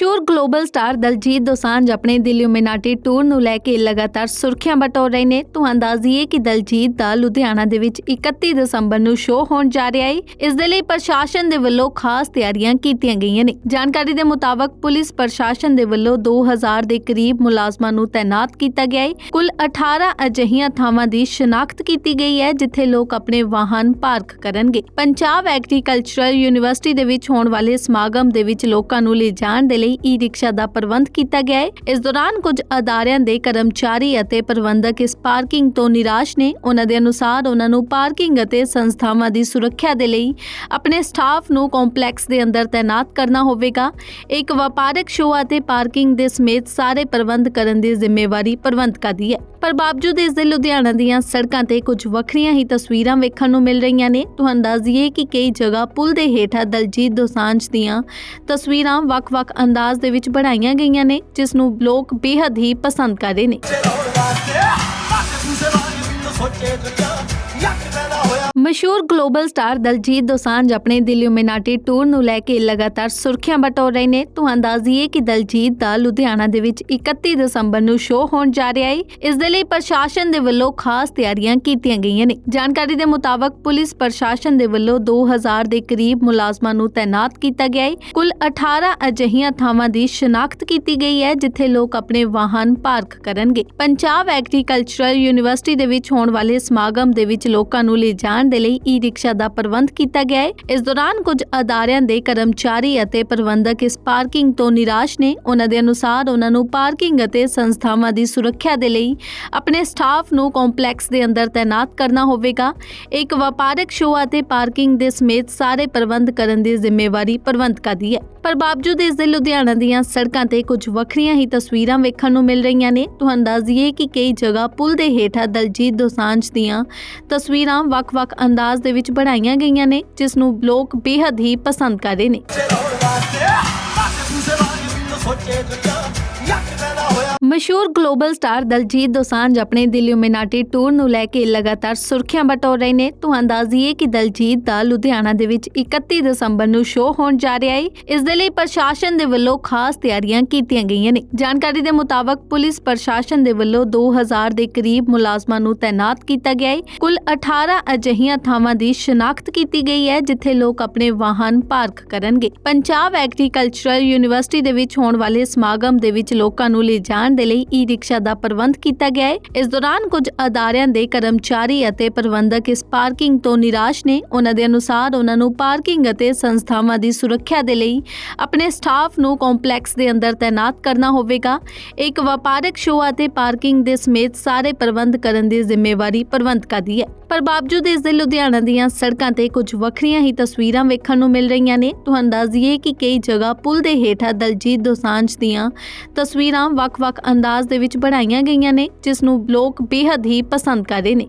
ਮਸ਼ਹੂਰ global star Daljit Dosanjh ਆਪਣੇ Delhi Illuminati tour ਨੂੰ ਲੈ ਕੇ ਲਗਾਤਾਰ ਸੁਰਖੀਆਂ ਬਟੋਰ ਰਹੇ ਨੇ। ਤੁਹਾਨੂੰ ਦੱਸ ਕਿ ਦਲਜੀਤ ਦਾ ਲੁਧਿਆਣਾ ਦੇ ਵਿੱਚ 31 ਦਸੰਬਰ ਨੂੰ ਸ਼ੋਅ ਹੋਣ ਜਾ ਰਿਹਾ ਹੈ। ਇਸ ਦੇ ਲਈ ਪ੍ਰਸ਼ਾਸਨ ਦੇ ਵੱਲੋਂ ਖਾਸ ਤਿਆਰੀਆਂ ਕੀਤੀਆਂ ਗਈਆਂ ਨੇ। ਜਾਣਕਾਰੀ ਦੇ ਮੁਤਾਬਕ ਪੁਲਿਸ ਪ੍ਰਸ਼ਾਸਨ ਦੇ ਵੱਲੋਂ 2000 ਦੇ ਕਰੀਬ ਮੁਲਾਜ਼ਮਾਂ ਨੂੰ ਤਾਇਨਾਤ ਕੀਤਾ ਗਿਆ ਹੈ। ਕੁੱਲ 18 ਅਜਿਹੀਆਂ ਥਾਵਾਂ ਦੀ ਸ਼ਨਾਖਤ ਕੀਤੀ ਗਈ ਹੈ, ਜਿੱਥੇ ਲੋਕ ਆਪਣੇ ਵਾਹਨ ਪਾਰਕ ਕਰਨਗੇ। ਪੰਜਾਬ ਐਗਰੀਕਲਚਰਲ ਯੂਨੀਵਰਸਿਟੀ ਦੇ ਵਿੱਚ ਹੋਣ ਵਾਲੇ ਸਮਾਗਮ ਦੇ ਵਿੱਚ ਲੋਕਾਂ ਨੂੰ ਲਿਜਾਣ ਦੇ ਲਈ ਈ ਰਿਕਸ਼ਾ ਦਾ ਪ੍ਰਬੰਧ ਕੀਤਾ ਗਿਆ ਹੈ। ਇਸ ਦੌਰਾਨ ਕੁਝ ਅਦਾਰਿਆਂ ਦੇ ਕਰਮਚਾਰੀ ਅਤੇ ਪ੍ਰਬੰਧਕ ਇਸ ਪਾਰਕਿੰਗ ਤੋਂ ਨਿਰਾਸ਼ ਨੇ। ਉਹਨਾਂ ਦੇ ਅਨੁਸਾਰ ਉਹਨਾਂ ਨੂੰ ਪਾਰਕਿੰਗ ਅਤੇ ਸੰਸਥਾਵਾਂ ਦੀ ਸੁਰੱਖਿਆ ਦੇ ਲਈ ਆਪਣੇ ਸਟਾਫ ਨੂੰ ਕੰਪਲੈਕਸ ਦੇ ਅੰਦਰ ਤਾਇਨਾਤ ਕਰਨਾ ਹੋਵੇਗਾ। ਇੱਕ ਵਪਾਰਕ ਸ਼ੋਅ ਅਤੇ ਪਾਰਕਿੰਗ ਦੇ ਸਮੇਤ ਸਾਰੇ ਪ੍ਰਬੰਧ ਕਰਨ ਦੀ ਜ਼ਿੰਮੇਵਾਰੀ ਪ੍ਰਬੰਧਕਾਂ ਦੀ ਹੈ। ਪਰ ਬਾਵਜੂਦ ਇਸ ਦੇ ਲੁਧਿਆਣਾ ਦੀਆਂ ਸੜਕਾਂ ਤੇ ਕੁਝ ਵੱਖਰੀਆਂ ਹੀ ਤਸਵੀਰਾਂ ਵੇਖਣ ਨੂੰ ਮਿਲ ਰਹੀਆਂ ਨੇ, ਤੁਹਾਨੂੰ ਦੱਸ ਦਈਏ ਕਿ ਕਈ ਜਗ੍ਹਾ ਪੁਲ ਦੇ ਹੇਠਾਂ ਦਲਜੀਤ ਦੋਸਾਂਝ ਦੀਆਂ ਤਸਵੀਰਾਂ ਵੱਖ-ਵੱਖ ਅੰਦਾਜ਼ ਦੇ ਵਿੱਚ ਬਣਾਈਆਂ ਗਈਆਂ ਨੇ ਜਿਸ ਨੂੰ ਲੋਕ ਬੇਹੱਦ ਹੀ ਪਸੰਦ ਕਰਦੇ ਨੇ। ਸੋਚੇ ਦੁਨੀਆ ਮਸ਼ਹੂਰ ਗਲੋਬਲ ਸਟਾਰ ਦਲਜੀਤ ਦੋਸਾਂਝ ਆਪਣੇ ਦਿਲ ਇਲੂਮੀਨਾਟੀ ਟੂਰ ਨੂੰ ਲੈ ਕੇ ਲਗਾਤਾਰ ਸੁਰਖੀਆਂ ਬਟੋਰ ਰਹੇ ਨੇ। ਤੁਹਾਨੂੰ ਦੱਸ ਦਈਏ ਕਿ ਦਲਜੀਤ ਦਾ ਲੁਧਿਆਣਾ ਦੇ ਵਿੱਚ 31 ਦਸੰਬਰ ਨੂੰ ਸ਼ੋਅ ਹੋਣ ਜਾ ਰਿਹਾ ਹੈ। ਇਸ ਦੇ ਲਈ ਪ੍ਰਸ਼ਾਸਨ ਦੇ ਵੱਲੋਂ ਖਾਸ ਤਿਆਰੀਆਂ ਕੀਤੀਆਂ ਗਈਆਂ ਨੇ। ਜਾਣਕਾਰੀ ਦੇ ਮੁਤਾਬਕ ਪੁਲਿਸ ਪ੍ਰਸ਼ਾਸਨ ਦੇ ਵੱਲੋਂ 2000 ਦੇ ਕਰੀਬ ਮੁਲਾਜ਼ਮਾਂ ਨੂੰ ਤਾਇਨਾਤ ਕੀਤਾ ਗਿਆ ਹੈ। ਕੁੱਲ 18 ਅਜਿਹੀਆਂ ਥਾਵਾਂ ਦੀ ਸ਼ਨਾਖਤ ਕੀਤੀ ਗਈ ਹੈ, ਜਿੱਥੇ ਲੋਕ ਆਪਣੇ ਵਾਹਨ ਪਾਰਕ ਕਰਨਗੇ। ਪੰਜਾਬ ਐਗਰੀਕਲਚਰਲ ਯੂਨੀਵਰਸਿਟੀ ਦੇ ਵਿੱਚ ਹੋਣ ਵਾਲੇ ਸਮਾਗਮ ਦੇ ਵਿੱਚ ਲੋਕਾਂ ਨੂੰ ਲਿਜਾਣ ਦੇ ਲਈ ਈ ਰਿਕਸ਼ਾ ਦਾ ਪ੍ਰਬੰਧ ਕੀਤਾ ਗਿਆ ਹੈ। ਇਸ ਦੌਰਾਨ ਕੁਝ ਅਦਾਰਿਆਂ ਦੇ ਕਰਮਚਾਰੀ ਅਤੇ ਪ੍ਰਬੰਧਕ ਇਸ ਪਾਰਕਿੰਗ ਤੋਂ ਨਿਰਾਸ਼ ਨੇ। ਉਹਨਾਂ ਦੇ ਅਨੁਸਾਰ ਉਹਨਾਂ ਨੂੰ ਪਾਰਕਿੰਗ ਅਤੇ ਸੰਸਥਾਵਾਂ ਦੀ ਸੁਰੱਖਿਆ ਦੇ ਲਈ ਆਪਣੇ ਸਟਾਫ ਨੂੰ ਕੰਪਲੈਕਸ ਦੇ ਅੰਦਰ ਤਾਇਨਾਤ ਕਰਨਾ ਹੋਵੇਗਾ। ਇੱਕ ਵਪਾਰਕ ਸ਼ੋਅ ਅਤੇ ਪਾਰਕਿੰਗ ਦੇ ਸਮੇਤ ਸਾਰੇ ਪ੍ਰਬੰਧ ਕਰਨ ਦੀ ਜ਼ਿੰਮੇਵਾਰੀ ਪ੍ਰਬੰਧਕਾਂ ਦੀ ਹੈ। ਪਰ ਬਾਵਜੂਦ ਇਸ ਦੇ ਲੁਧਿਆਣਾ ਦੀਆਂ ਸੜਕਾਂ ਤੇ ਕੁਝ ਵੱਖਰੀਆਂ ਹੀ ਤਸਵੀਰਾਂ ਵੇਖਣ ਨੂੰ ਮਿਲ ਰਹੀਆਂ ਨੇ, ਤੁਹਾਨੂੰ ਦੱਸ ਦਈਏ ਕਿ ਕਈ ਜਗ੍ਹਾ ਪੁਲ ਦੇ ਹੇਠਾਂ ਦਲਜੀਤ ਦੋਸਾਂਝ ਦੀਆਂ ਤਸਵੀਰਾਂ ਵੱਖ-ਵੱਖ ਅੰਦਾਜ਼ ਦੇ ਵਿੱਚ ਬਣਾਈਆਂ ਗਈਆਂ ਨੇ ਜਿਸ ਨੂੰ ਲੋਕ ਬੇਹੱਦ ਹੀ ਪਸੰਦ ਕਰਦੇ ਨੇ। ਸੋਚੇ ਮਸ਼ਹੂਰ ਗਲੋਬਲ ਸਟਾਰ ਦਲਜੀਤ ਦੋਸਾਂਝ ਆਪਣੇ ਦਿਲ ਇਲੂਮੀਨਾਟੀ ਟੂਰ ਨੂੰ ਲੈ ਕੇ ਲਗਾਤਾਰ ਸੁਰਖੀਆਂ ਬਟੋਰ ਰਹੇ ਨੇ। ਤੁਹਾਨੂੰ ਦੱਸ ਕਿ ਦਲਜੀਤ ਦਾ ਲੁਧਿਆਣਾ ਦੇ ਵਿੱਚ 31 ਦਸੰਬਰ ਨੂੰ ਸ਼ੋਅ ਹੋਣ ਜਾ ਰਿਹਾ ਹੈ। ਇਸ ਦੇ ਲਈ ਪ੍ਰਸ਼ਾਸਨ ਦੇ ਵੱਲੋਂ ਖਾਸ ਤਿਆਰੀਆਂ ਕੀਤੀਆਂ ਗਈਆਂ ਨੇ। ਜਾਣਕਾਰੀ ਦੇ ਮੁਤਾਬਕ ਪੁਲਿਸ ਪ੍ਰਸ਼ਾਸਨ ਦੇ ਵੱਲੋਂ 2000 ਦੇ ਕਰੀਬ ਮੁਲਾਜ਼ਮਾਂ ਨੂੰ ਤਾਇਨਾਤ ਕੀਤਾ ਗਿਆ ਹੈ। ਕੁੱਲ 18 ਅਜਿਹੀਆਂ ਥਾਵਾਂ ਦੀ ਸ਼ਨਾਖਤ ਕੀਤੀ ਗਈ ਹੈ, ਜਿੱਥੇ ਲੋਕ ਆਪਣੇ ਵਾਹਨ ਪਾਰਕ ਕਰਨਗੇ। ਪੰਜਾਬ ਐਗਰੀਕਲਚਰਲ ਯੂਨੀਵਰਸਿਟੀ ਦੇ ਵਿੱਚ ਹੋਣ ਵਾਲੇ ਸਮਾਗਮ ਦੇ ਵਿੱਚ ਲੋਕਾਂ ਨੂੰ ਲਿਜਾਣ ਦੇ ਲਈ ਈ ਰਿਕਸ਼ਾ ਦਾ ਪ੍ਰਬੰਧ ਕੀਤਾ ਗਿਆ ਹੈ। ਇਸ ਦੌਰਾਨ ਕੁਝ ਅਦਾਰਿਆਂ ਦੇ ਕਰਮਚਾਰੀ ਅਤੇ ਪ੍ਰਬੰਧਕ ਇਸ ਪਾਰਕਿੰਗ ਤੋਂ ਨਿਰਾਸ਼ ਨੇ। ਉਹਨਾਂ ਦੇ ਅਨੁਸਾਰ ਉਹਨਾਂ ਨੂੰ ਪਾਰਕਿੰਗ ਅਤੇ ਸੰਸਥਾਵਾਂ ਦੀ ਸੁਰੱਖਿਆ ਦੇ ਲਈ ਆਪਣੇ ਸਟਾਫ ਨੂੰ ਕੰਪਲੈਕਸ ਦੇ ਅੰਦਰ ਤਾਇਨਾਤ ਕਰਨਾ ਹੋਵੇਗਾ। ਇੱਕ ਵਪਾਰਕ ਸ਼ੋਅ ਅਤੇ ਪਾਰਕਿੰਗ ਦੇ ਸਮੇਤ ਸਾਰੇ ਪ੍ਰਬੰਧ ਕਰਨ ਦੀ ਜ਼ਿੰਮੇਵਾਰੀ ਪ੍ਰਬੰਧਕਾਂ ਦੀ ਹੈ। ਪਰ ਬਾਵਜੂਦ ਇਸ ਦੇ ਲੁਧਿਆਣਾ ਦੀਆਂ ਸੜਕਾਂ ਤੇ ਕੁਝ ਵੱਖਰੀਆਂ ਹੀ ਤਸਵੀਰਾਂ ਵੇਖਣ ਨੂੰ ਮਿਲ ਰਹੀਆਂ ਨੇ, ਤੁਹਾਨੂੰ ਦੱਸ ਦਈਏ ਕਿ ਕਈ ਜਗ੍ਹਾ ਪੁਲ ਦੇ ਹੇਠਾਂ ਦਲਜੀਤ ਦੋਸਾਂਝ ਦੀਆਂ ਤਸਵੀਰਾਂ ਵੱਖ-ਵੱਖ ਅੰਦਾਜ਼ ਦੇ ਵਿੱਚ ਬਣਾਈਆਂ ਗਈਆਂ ਨੇ ਜਿਸ ਨੂੰ ਲੋਕ ਬੇਹੱਦ ਹੀ ਪਸੰਦ ਕਰਦੇ ਨੇ।